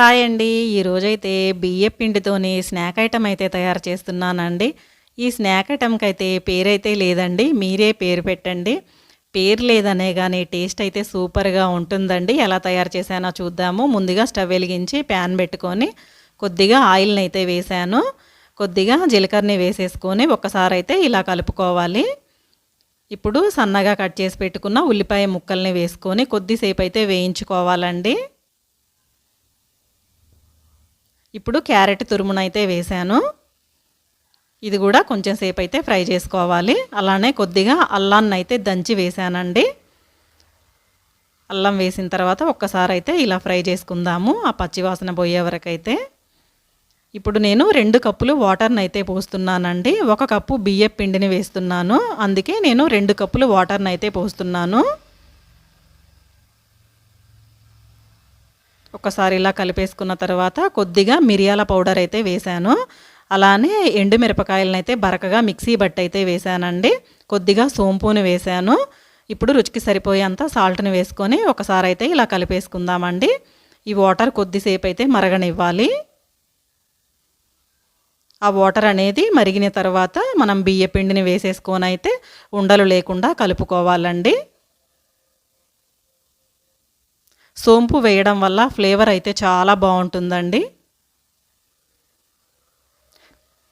Hi అండి ఈరోజైతే బియ్య పిండితోని స్నాక్ ఐటమ్ అయితే తయారు చేస్తున్నానండి. ఈ స్నాక్ ఐటమ్కి అయితే పేరైతే లేదండి. మీరే పేరు పెట్టండి. పేరు లేదనే కానీ టేస్ట్ అయితే సూపర్గా ఉంటుందండి. ఎలా తయారు చేశానో చూద్దాము. ముందుగా స్టవ్ వెలిగించి ప్యాన్ పెట్టుకొని కొద్దిగా ఆయిల్ని అయితే వేశాను. కొద్దిగా జీలకర్రని వేసేసుకొని ఒక్కసారి అయితే ఇలా కలుపుకోవాలి. ఇప్పుడు సన్నగా కట్ చేసి పెట్టుకున్న ఉల్లిపాయ ముక్కల్ని వేసుకొని కొద్దిసేపు అయితే వేయించుకోవాలండి. ఇప్పుడు క్యారెట్ తురుమునైతే వేశాను. ఇది కూడా కొంచెం సేపు అయితే ఫ్రై చేసుకోవాలి. అలానే కొద్దిగా అల్లాన్ని అయితే దంచి వేసానండి అల్లం వేసిన తర్వాత ఒక్కసారి అయితే ఇలా ఫ్రై చేసుకుందాము ఆ పచ్చివాసన పోయే వరకు అయితే ఇప్పుడు నేను రెండు కప్పులు వాటర్ని అయితే పోస్తున్నానండి. ఒక కప్పు బియ్య పిండిని వేస్తున్నాను. అందుకే నేను రెండు కప్పులు వాటర్ని అయితే పోస్తున్నాను. ఒకసారి ఇలా కలిపేసుకున్న తర్వాత కొద్దిగా మిరియాల పౌడర్ అయితే వేశాను. అలానే ఎండు అయితే బరకగా మిక్సీ బట్టి అయితే వేశానండి. కొద్దిగా సోంపుని వేశాను. ఇప్పుడు రుచికి సరిపోయేంత సాల్ట్ని వేసుకొని ఒకసారి అయితే ఇలా కలిపేసుకుందామండి. ఈ వాటర్ కొద్దిసేపు అయితే మరగనివ్వాలి. ఆ వాటర్ అనేది మరిగిన తర్వాత మనం బియ్య పిండిని వేసేసుకొని అయితే ఉండలు లేకుండా కలుపుకోవాలండి. సోంపు వేయడం వల్ల ఫ్లేవర్ అయితే చాలా బాగుంటుందండి.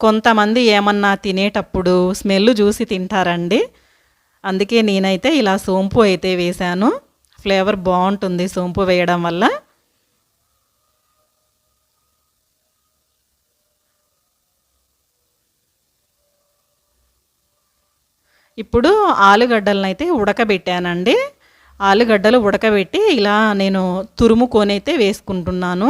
కొంతమంది ఏమన్నా తినేటప్పుడు స్మెల్ చూసి తింటారండి. అందుకే నేనైతే ఇలా సోంపు అయితే వేశాను. ఫ్లేవర్ బాగుంటుంది సోంపు వేయడం వల్ల. ఇప్పుడు ఆలుగడ్డలను అయితే ఉడకబెట్టానండి. ఆలుగడ్డలు ఉడకబెట్టి ఇలా నేను తురుముకొని అయితే వేసుకుంటున్నాను.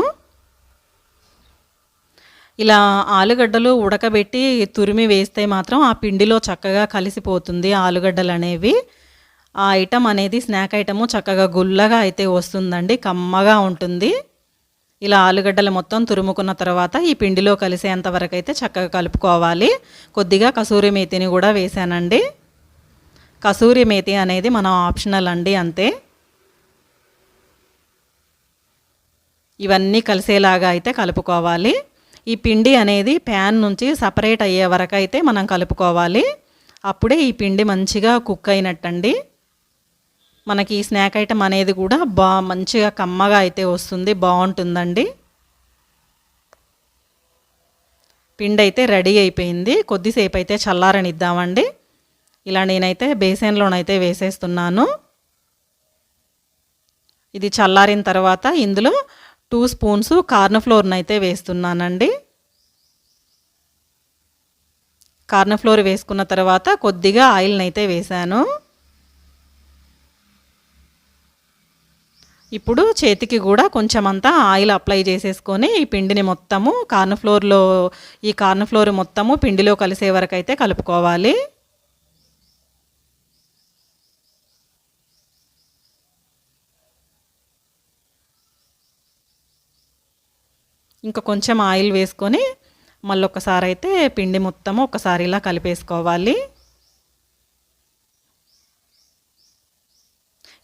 ఇలా ఆలుగడ్డలు ఉడకబెట్టి తురిమి వేస్తే మాత్రం ఆ పిండిలో చక్కగా కలిసిపోతుంది ఆలుగడ్డలు అనేవి. ఆ ఐటమ్ అనేది స్నాక్ ఐటము చక్కగా గుల్లగా అయితే వస్తుందండి కమ్మగా ఉంటుంది. ఇలా ఆలుగడ్డలు మొత్తం తురుముకున్న తర్వాత ఈ పిండిలో కలిసేంత వరకు అయితే చక్కగా కలుపుకోవాలి. కొద్దిగా కసూరి మేతిని కూడా వేసానండి కసూరి మేతి అనేది మన ఆప్షనల్ అండి అంతే. ఇవన్నీ కలిసేలాగా అయితే కలుపుకోవాలి. ఈ పిండి అనేది ప్యాన్ నుంచి సపరేట్ అయ్యే వరకు అయితే మనం కలుపుకోవాలి. అప్పుడే ఈ పిండి మంచిగా కుక్ అయినట్టండి. మనకి ఈ స్నాక్ ఐటమ్ అనేది కూడా బా మంచిగా కమ్మగా అయితే వస్తుంది బాగుంటుందండి. పిండి అయితే రెడీ అయిపోయింది. కొద్దిసేపు అయితే చల్లారనిద్దామండి. ఇలా నేనైతే బేసన్లోనైతే వేసేస్తున్నాను. ఇది చల్లారిన తర్వాత ఇందులో టూ స్పూన్స్ కార్న్ ఫ్లోర్ని అయితే వేస్తున్నానండి. కార్న్ ఫ్లోర్ వేసుకున్న తర్వాత కొద్దిగా ఆయిల్ని అయితే వేశాను. ఇప్పుడు చేతికి కూడా కొంచెం అంతా ఆయిల్ అప్లై చేసేసుకొని ఈ పిండిని మొత్తము కార్న్ ఫ్లోర్లో ఈ కార్న్ ఫ్లోర్ మొత్తము పిండిలో కలిసే వరకు అయితే కలుపుకోవాలి. ఇంకా కొంచెం ఆయిల్ వేసుకొని మళ్ళీ ఒకసారి అయితే పిండి మొత్తం ఒకసారి ఇలా కలిపేసుకోవాలి.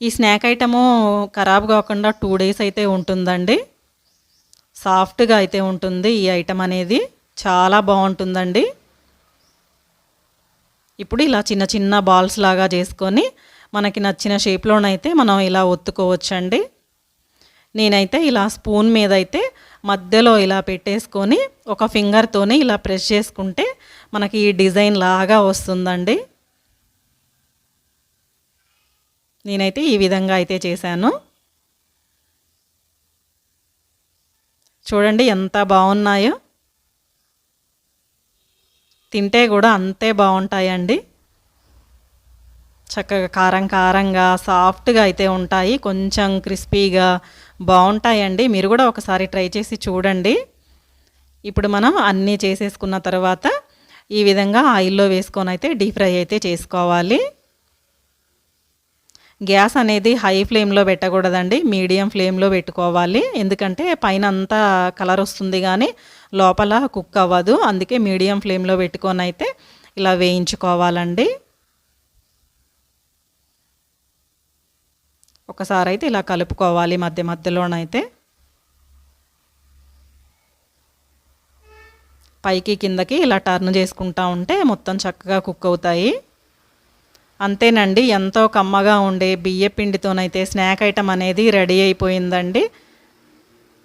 ఈ స్నాక్ ఐటము ఖరాబ్ కాకుండా టూ డేస్ అయితే ఉంటుందండి. సాఫ్ట్గా అయితే ఉంటుంది ఈ ఐటమ్ అనేది. చాలా బాగుంటుందండి. ఇప్పుడు ఇలా చిన్న చిన్న బాల్స్ లాగా చేసుకొని మనకి నచ్చిన షేప్లోనైతే మనం ఇలా ఒత్తుకోవచ్చండి. నేనైతే ఇలా స్పూన్ మీద అయితే మధ్యలో ఇలా పెట్టేసుకొని ఒక ఫింగర్తోనే ఇలా ప్రెస్ చేసుకుంటే మనకి ఈ డిజైన్ లాగా వస్తుందండి. నేనైతే ఈ విధంగా అయితే చేశాను. చూడండి ఎంత బాగున్నాయో. తింటే కూడా అంతే బాగుంటాయండి. చక్కగా కారం కారంగా సాఫ్ట్గా అయితే ఉంటాయి. కొంచెం క్రిస్పీగా బాగుంటాయండి. మీరు కూడా ఒకసారి ట్రై చేసి చూడండి. ఇప్పుడు మనం అన్నీ చేసేసుకున్న తర్వాత ఈ విధంగా ఆయిల్లో వేసుకొని అయితే డీప్ ఫ్రై అయితే చేసుకోవాలి. గ్యాస్ అనేది హై ఫ్లేమ్లో పెట్టకూడదండి. మీడియం ఫ్లేమ్లో పెట్టుకోవాలి. ఎందుకంటే పైన అంతా కలర్ వస్తుంది కానీ లోపల కుక్ అవ్వదు. అందుకే మీడియం ఫ్లేమ్లో పెట్టుకొని అయితే ఇలా వేయించుకోవాలండి. ఒకసారి అయితే ఇలా కలుపుకోవాలి మధ్య మధ్యలోనైతే. పైకి కిందకి ఇలా టర్న్ చేసుకుంటా ఉంటే మొత్తం చక్కగా కుక్ అవుతాయి. అంతేనండి ఎంతో కమ్మగా ఉండే బియ్య పిండితోనైతే స్నాక్ ఐటమ్ అనేది రెడీ అయిపోయిందండి.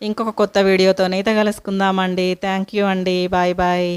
ఇంకొక కొత్త వీడియోతోనైతే కలుసుకుందామండి. థ్యాంక్ యూ అండి. Bye bye.